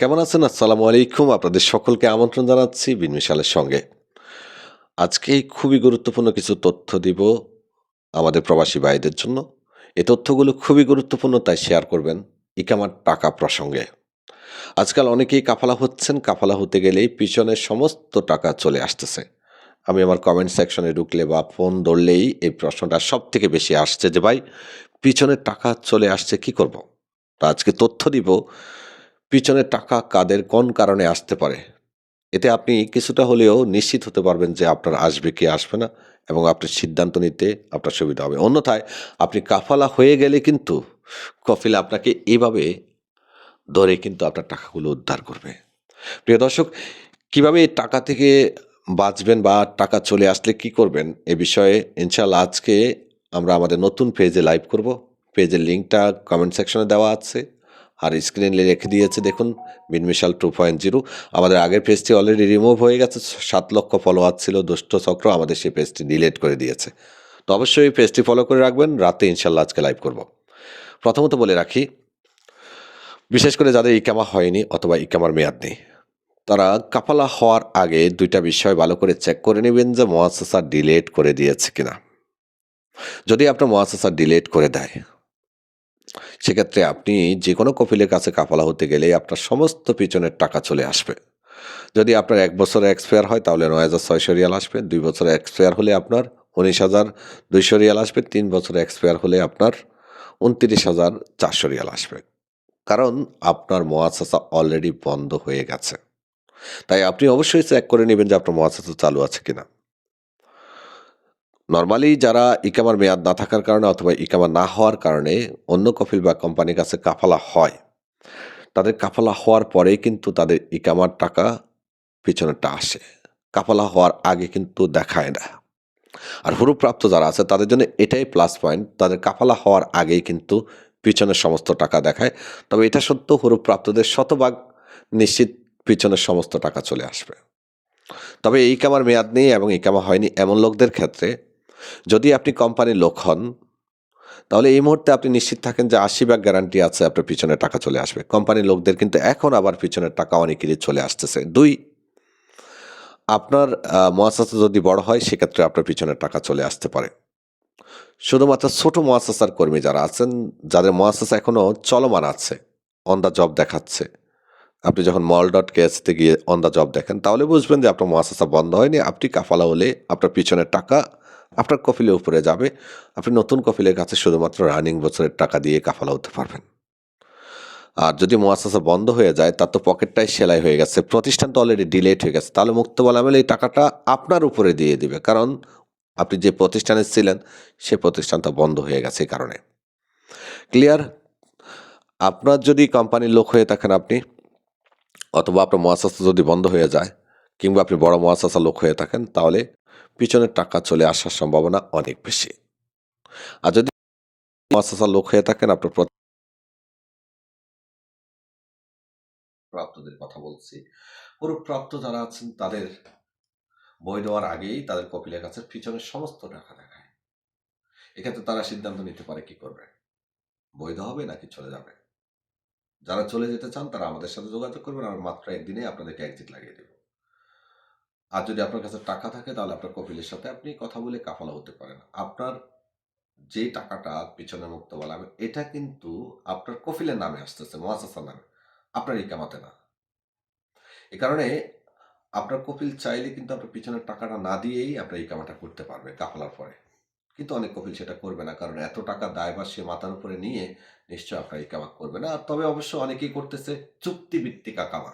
কেমন আছেন? আসসালামু আলাইকুম। আপনাদের সকলকে আমন্ত্রণ জানাচ্ছি বিনমিশালের সঙ্গে। আজকে খুবই গুরুত্বপূর্ণ কিছু তথ্য দিব আমাদের প্রবাসী ভাইদের জন্য। এ তথ্যগুলো খুবই গুরুত্বপূর্ণ, তাই শেয়ার করবেন ইকামার টাকা প্রসঙ্গে। আজকাল অনেকেই কাফালা হচ্ছেন, কাফালা হতে গেলেই পিছনের সমস্ত টাকা চলে আসতেছে। আমি আমার কমেন্ট সেকশনে ঢুকলে বা ফোন ধরলেই এই প্রশ্নটা সব থেকে বেশি আসছে যে, ভাই পিছনের টাকা চলে আসছে, কি করব। তো আজকে তথ্য দিব পিছনের টাকা কাদের কোন কারণে আসতে পারে? এতে আপনি কিছুটা হলেও নিশ্চিত হতে পারবেন যে আপনার আসবে কি আসবে না এবং আপনি সিদ্ধান্ত নিতে আপনার সুবিধা হবে। অন্যথায় আপনি কাফালা হয়ে গেলে কিন্তু কফিল আপনাকে এভাবে ধরে কিন্তু আপনার টাকাগুলো উদ্ধার করবে। প্রিয় দর্শক, কীভাবে টাকা থেকে বাঁচবেন বা টাকা চলে আসলে কি করবেন এ বিষয়ে ইনশাল্লাহ আজকে আমরা আমাদের নতুন পেজে লাইভ করব। পেজের লিঙ্কটা কমেন্ট সেকশনে দেওয়া আছে। আর স্ক্রিনে রেখে দিয়েছে, দেখুন বিনমিশাল টু পয়েন্ট জিরো আমাদের আগের পেজটি অলরেডি রিমুভ হয়ে গেছে, সাত লক্ষ ফলোয়ার ছিল, দুষ্ট চক্র আমাদের সেই পেজটি ডিলিট করে দিয়েছে। তো অবশ্যই এই পেজটি ফলো করে রাখবেন, রাতে ইনশাল্লাহ আজকে লাইভ করব। প্রথমত বলে রাখি, বিশেষ করে যাদের ইকামা হয়নি অথবা ইকামার মেয়াদ নেই, তারা কাফালা হওয়ার আগে দুইটা বিষয় ভালো করে চেক করে নেবেন যে মহাসাসা ডিলেট করে দিয়েছে কিনা। যদি আপনার মহাসাসা ডিলেট করে দেয় সেক্ষেত্রে আপনি যে কোনো কপিলের কাছে কাফালা হতে গেলে আপনার সমস্ত পিছনের টাকা চলে আসবে। যদি আপনার এক বছরে এক্সপায়ার হয়, তাহলে নয় হাজার ছয়শো রিয়াল আসবে। দুই বছরে এক্সপায়ার হলে আপনার উনিশ হাজার দুইশো রিয়াল আসবে। তিন বছরে এক্সপায়ার হলে আপনার উনত্রিশ হাজার চারশো রিয়াল আসবে। কারণ আপনার মহাসাসা অলরেডি বন্ধ হয়ে গেছে। তাই আপনি অবশ্যই চেক করে নেবেন যে আপনার মহাসাসা চালু আছে কিনা। নর্মালি যারা ইকামার মেয়াদ না থাকার কারণে অথবা ইকামা না হওয়ার কারণে অন্য কফিল বা কোম্পানির কাছে কাফালা হয়। তাদের কাফালা হওয়ার পরেই কিন্তু তাদের ইকামার টাকা পিছনেরটা আসে। কাফালা হওয়ার আগে কিন্তু দেখায় না। আর হুরুপ্রাপ্ত যারা আছে, তাদের জন্য এটাই প্লাস পয়েন্ট তাদের কাফালা হওয়ার আগেই কিন্তু পিছনের সমস্ত টাকা দেখায়। তবে এটা সত্য হুরুপ্রাপ্তদের শতভাগ নিশ্চিত পিছনের সমস্ত টাকা চলে আসবে। তবে এই কামার মেয়াদ নেই এবং এই কামা হয়নি এমন লোকদের ক্ষেত্রে যদি আপনি কোম্পানির লোক হন, তাহলে এই মুহূর্তে আপনি নিশ্চিত থাকেন যে আশি ভাগ গ্যারান্টি আছে আপনার পিছনে টাকা চলে আসবে। কোম্পানির লোকদের কিন্তু এখন আবার পিছনের টাকা অনেকেরই চলে আসতেছে। দুই, আপনার মহাসাসা যদি বড় হয়, সেক্ষেত্রে আপনার পিছনের টাকা চলে আসতে পারে। শুধুমাত্র ছোট মহাসাসার কর্মী যারা আছেন, যাদের মহাসাসা এখনও চলমান আছে অন দ্য জব দেখাচ্ছে। আপনি যখন মল ডট কেএসতে গিয়ে অন দ্য জব দেখেন, তাহলে বুঝবেন যে আপনার মহাসাসা বন্ধ হয়নি। আপনি কাফালা হলে আপনার পিছনের টাকা আপনার কফিলের উপরে যাবে। আপনি নতুন কফিলের কাছে শুধুমাত্র রানিং বছরের টাকা দিয়ে কাফালা হতে পারবেন। আর যদি মোয়াসাসা বন্ধ হয়ে যায়, তার তো পকেটটাই সেলাই হয়ে গেছে। প্রতিষ্ঠান তো অলরেডি ডিলেট হয়ে গেছে। তাহলে মুক্ত বলামেল এই টাকাটা আপনার উপরে দিয়ে দিবে। কারণ আপনি যে প্রতিষ্ঠানে ছিলেন, সে প্রতিষ্ঠানটা বন্ধ হয়ে গেছে এই কারণে। ক্লিয়ার আপনার যদি কোম্পানির লোক হয়ে থাকেন আপনি, অথবা আপনার মহাসাসা যদি বন্ধ হয়ে যায়, কিংবা আপনি বড় মহাসাসা লোক হয়ে থাকেন, তাহলে পিছনের টাকা চলে আসার সম্ভাবনা অনেক বেশি। আর যদি লোক হয়ে থাকেন, আপনার প্রাপ্তদের কথা বলছি। পুরো প্রাপ্ত যারা আছেন, তাদের বই দেওয়ার আগেই তাদের কপিলের কাছে পিছনের সমস্ত টাকা দেখায়। এক্ষেত্রে তারা সিদ্ধান্ত নিতে পারে কি করবে? বৈধ হবে নাকি চলে যাবে? যারা চলে যেতে চান, তারা আমাদের সাথে যোগাযোগ করবেন। আর মাত্র একদিনে আপনাদেরকে একজিট লাগিয়ে দেব। আর যদি আপনার কাছে টাকা থাকে, তাহলে আপনার কপিলের সাথে আপনি কথা বলে কাফালা হতে পারেন। আপনার যে টাকাটা পিছনে মুক্ত বলা এটা কিন্তু আপনার কফিলের নামে আসতেছে মহাসাসার নামে। আপনার এই কামাতে না। এ কারণে আপনার কপিল চাইলে কিন্তু আপনার পিছনের টাকাটা না দিয়েই আপনার এই কামাটা করতে পারবে কাফালার পরে। কিন্তু অনেক কপিল সেটা করবে না, কারণ এত টাকা দায়ভার সে মাথার উপরে নিয়ে নিশ্চয় আপনার এই কামা করবে না। তবে অবশ্য অনেকেই করতেছে চুক্তিভিত্তিক কামা।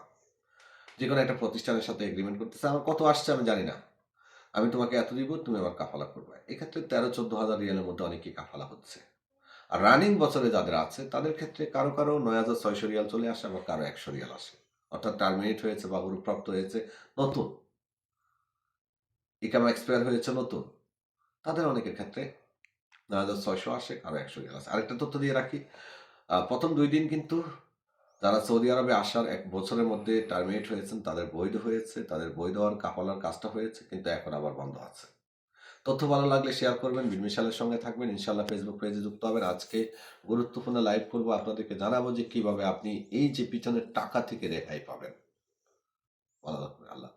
যে কোনো একটা প্রতিষ্ঠানের সাথে এগ্রিমেন্ট করতেছে। আমার কত আসছে আমি জানি না। আমি তোমাকে এত দিব, তুমি আমার কাফালা করবে। এক্ষেত্রে তেরো, চোদ্দ হাজার রিয়ালের মধ্যে অনেকেই কাফালা হচ্ছে। আর রানিং বছরে যাদের আছে, তাদের ক্ষেত্রে কারও কারও নয় হাজার ছয়শো রিয়াল চলে আসে, আবার কারও একশো রিয়াল আসে। অর্থাৎ টার্মিনেট হয়েছে বা গুরুপ্রাপ্ত হয়েছে নতুন। ইকাম এক্সপায়ার হয়েছে নতুন। তাদের অনেকের ক্ষেত্রে নয় হাজার ছয়শো আসে, কারও একশো রিয়াল আসে। আরেকটা তথ্য দিয়ে রাখি। প্রথম দুই দিন কিন্তু যারা সৌদি আরবে আসার এক বছরের মধ্যে টার্মিনেট হয়েছেন, তাদের বৈধ হয়েছে, তাদের বৈধ হওয়ার কাপালার কাজটা হয়েছে, কিন্তু এখন আবার বন্ধ আছে। তথ্য ভালো লাগলে শেয়ার করবেন বিনমিশালের সঙ্গে থাকবেন ইনশাল্লাহ ফেসবুক পেজে যুক্ত হবেন। আজকে গুরুত্বপূর্ণ লাইভ করব, আপনাদেরকে জানাব যে কীভাবে আপনি এই যে পিছনের টাকা থেকে রেহাই পাবেন। ভালো থাকবেন, আল্লাহ